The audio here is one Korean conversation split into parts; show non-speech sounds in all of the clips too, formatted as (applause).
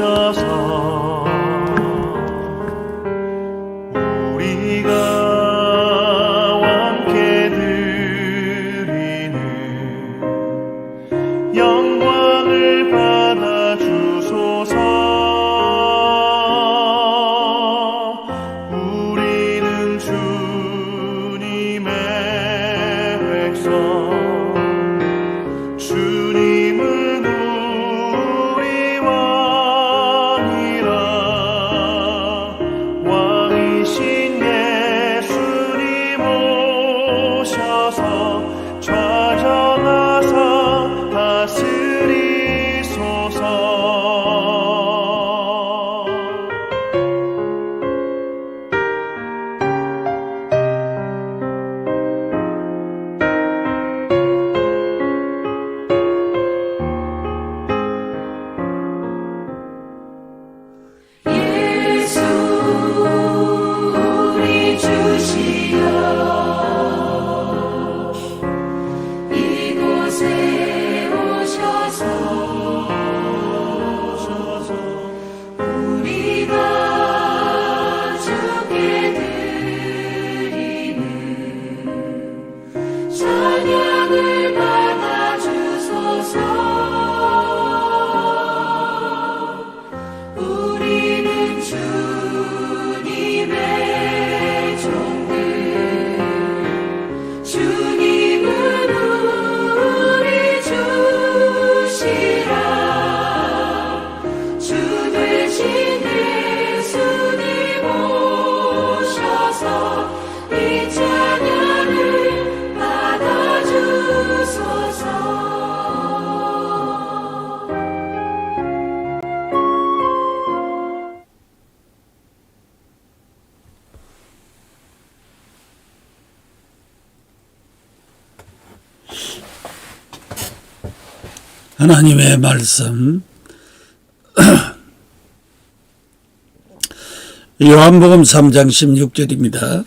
오 하나님의 말씀 (clears throat) 요한복음 3장 16절입니다.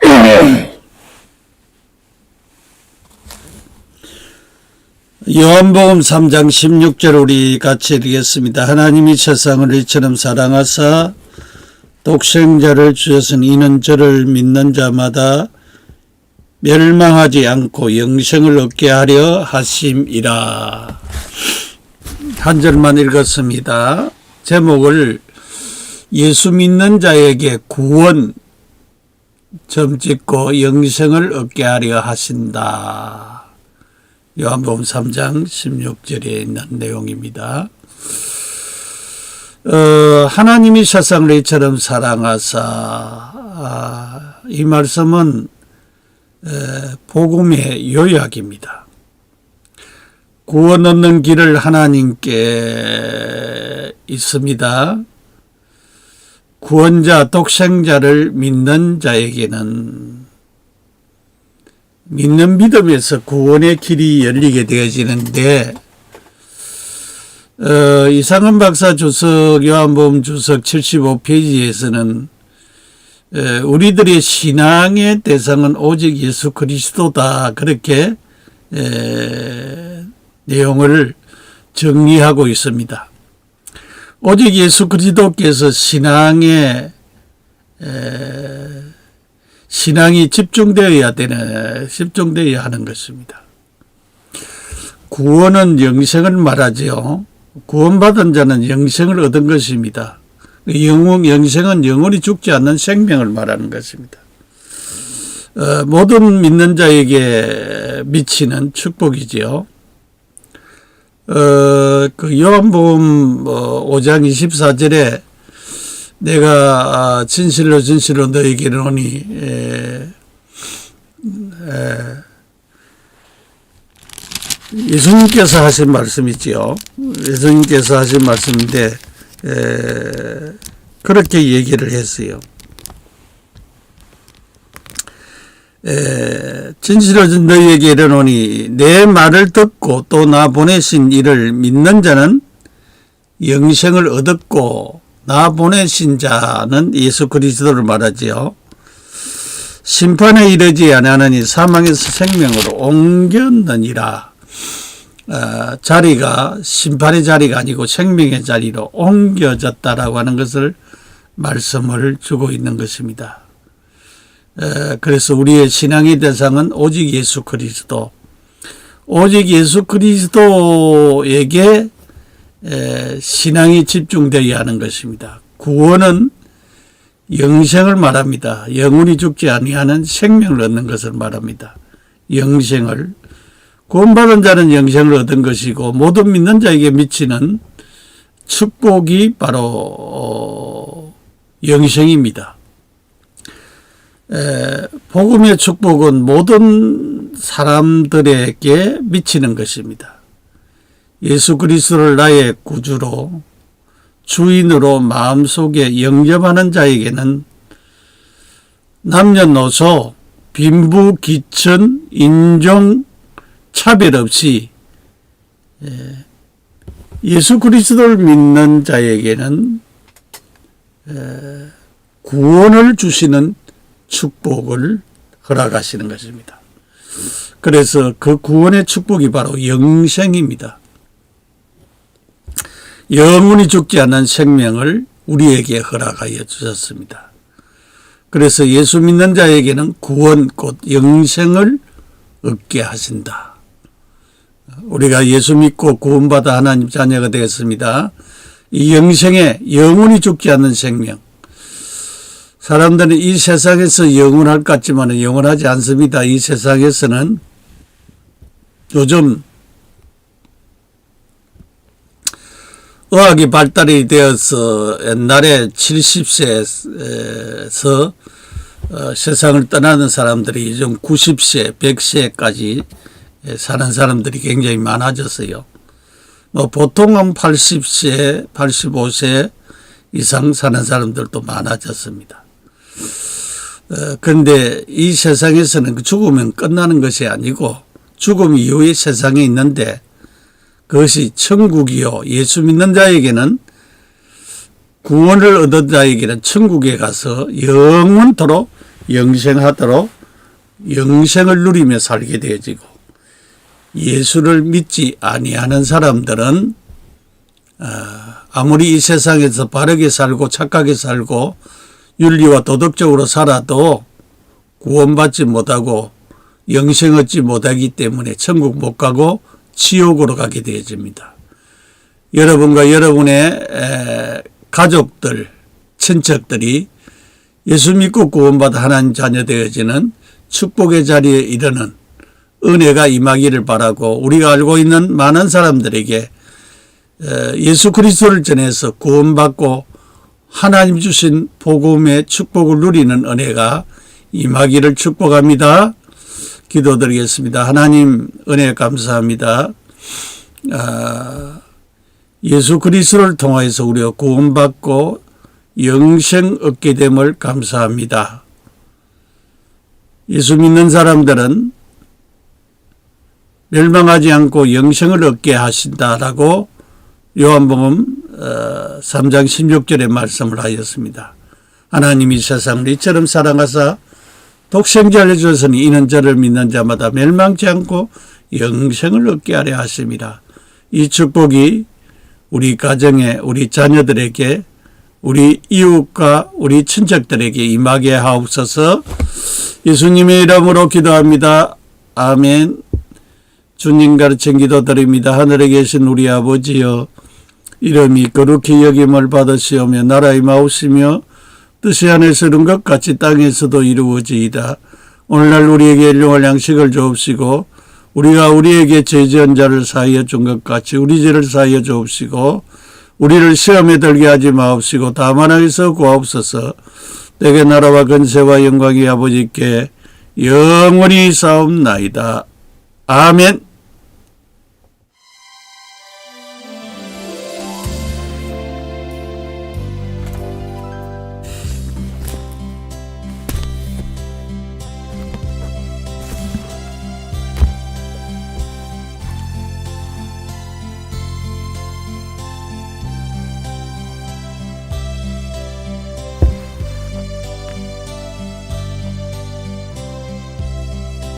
(clears throat) 요한복음 3장 16절 우리 같이 읽겠습니다. 하나님이 세상을 이처럼 사랑하사 독생자를 주셨으니 이는 저를 믿는 자마다 멸망하지 않고 영생을 얻게 하려 하심이라. 한 절만 읽었습니다. 제목을 예수 믿는 자에게 구원 점 찍고 영생을 얻게 하려 하신다. 요한복음 3장 16절에 있는 내용입니다. 어, 하나님이 세상을 이처럼 사랑하사 아, 이 말씀은 복음의 요약입니다. 구원 얻는 길을 하나님께 있습니다. 구원자, 독생자를 믿는 자에게는 믿는 믿음에서 구원의 길이 열리게 되어지는데, 어, 이상은 박사 주석, 요한복음 주석 75페이지에서는 에, 우리들의 신앙의 대상은 오직 예수 그리스도다. 그렇게 에, 내용을 정리하고 있습니다. 오직 예수 그리스도께서 신앙에 에, 신앙이 집중되어야 되는 집중되어야 하는 것입니다. 구원은 영생을 말하지요. 구원받은 자는 영생을 얻은 것입니다. 영웅 영생은 영원히 죽지 않는 생명을 말하는 것입니다. 어, 모든 믿는 자에게 미치는 축복이지요. 어, 그 요한복음 어, 5장 24절에 내가 아, 진실로 진실로 너에게 이르노니 에, 에, 예수님께서 하신 말씀이지요. 예수님께서 하신 말씀인데 에, 그렇게 얘기를 했어요. 에, 진실로 너희에게 이르노니 내 말을 듣고 또 나 보내신 이를 믿는 자는 영생을 얻었고 나 보내신 자는 예수 그리스도를 말하지요. 심판에 이르지 아니하느니 사망에서 생명으로 옮겼느니라. 어, 자리가 심판의 자리가 아니고 생명의 자리로 옮겨졌다라고 하는 것을 말씀을 주고 있는 것입니다. 에, 그래서 우리의 신앙의 대상은 오직 예수 그리스도, 오직 예수 그리스도에게 에, 신앙이 집중되어야 하는 것입니다. 구원은 영생을 말합니다. 영원히 죽지 아니하는 생명을 얻는 것을 말합니다. 영생을 구원받은 자는 영생을 얻은 것이고 모든 믿는 자에게 미치는 축복이 바로 어, 영생입니다. 에, 복음의 축복은 모든 사람들에게 미치는 것입니다. 예수 그리스도를 나의 구주로 주인으로 마음속에 영접하는 자에게는 남녀노소 빈부 기천 인종 차별 없이 예, 예수 그리스도를 믿는 자에게는 에, 구원을 주시는 축복을 허락하시는 것입니다. 그래서 그 구원의 축복이 바로 영생입니다. 영원히 죽지 않는 생명을 우리에게 허락하여 주셨습니다. 그래서 예수 믿는 자에게는 구원 곧 영생을 얻게 하신다. 우리가 예수 믿고 구원받아 하나님 자녀가 되었습니다. 이 영생에 영원히 죽지 않는 생명. 사람들은 이 세상에서 영원할 것 같지만 영원하지 않습니다. 이 세상에서는 요즘 의학이 발달이 되어서 옛날에 70세에서 어, 세상을 떠나는 사람들이 요즘 90세, 100세까지 사는 사람들이 굉장히 많아졌어요. 뭐 보통은 80세, 85세 이상 사는 사람들도 많아졌습니다. 어, 그런데 이 세상에서는 그 죽으면 끝나는 것이 아니고 죽음 이후의 세상에 있는데 그것이 천국이요. 예수 믿는 자에게는 구원을 얻은 자에게는 천국에 가서 영원토록 영생하도록 영생을 누리며 살게 되어지고 예수를 믿지 아니하는 사람들은 아, 아무리 이 세상에서 바르게 살고 착하게 살고 윤리와 도덕적으로 살아도 구원받지 못하고 영생 얻지 못하기 때문에 천국 못 가고 지옥으로 가게 되어집니다. 여러분과 여러분의 가족들, 친척들이 예수 믿고 구원받아 하나님 자녀 되어지는 축복의 자리에 이르는 은혜가 임하기를 바라고 우리가 알고 있는 많은 사람들에게 예수 그리스도를 전해서 구원받고 하나님 주신 복음의 축복을 누리는 은혜가 임하기를 축복합니다. 기도드리겠습니다. 하나님 은혜 감사합니다. 아, 예수 그리스도를 통하여서 우리가 구원받고 영생 얻게 됨을 감사합니다. 예수 믿는 사람들은 멸망하지 않고 영생을 얻게 하신다라고 요한복음 3장 어, 16절의 말씀을 하였습니다. 하나님이 세상을 이처럼 사랑하사 독생자를 주셨으니 이는 저를 믿는 자마다 멸망치 않고 영생을 얻게 하려 하십니다. 이 축복이 우리 가정에 우리 자녀들에게 우리 이웃과 우리 친척들에게 임하게 하옵소서 예수님의 이름으로 기도합니다. 아멘 주님 가르친 기도 드립니다. 하늘에 계신 우리 아버지여 이름이 거룩히 여김을 받으시오며 나라의 마우시며 뜻이 하늘에서 이룬 것 같이 땅에서도 이루어지이다. 오늘날 우리에게 일용할 양식을 주옵시고 우리가 우리에게 죄지은 자를 사하여 준 것 같이 우리 죄를 사하여 주옵시고 우리를 시험에 들게 하지 마옵시고 다만 하에서 구하옵소서 내게 나라와 근세와 영광이 아버지께 영원히 싸움나이다. 아멘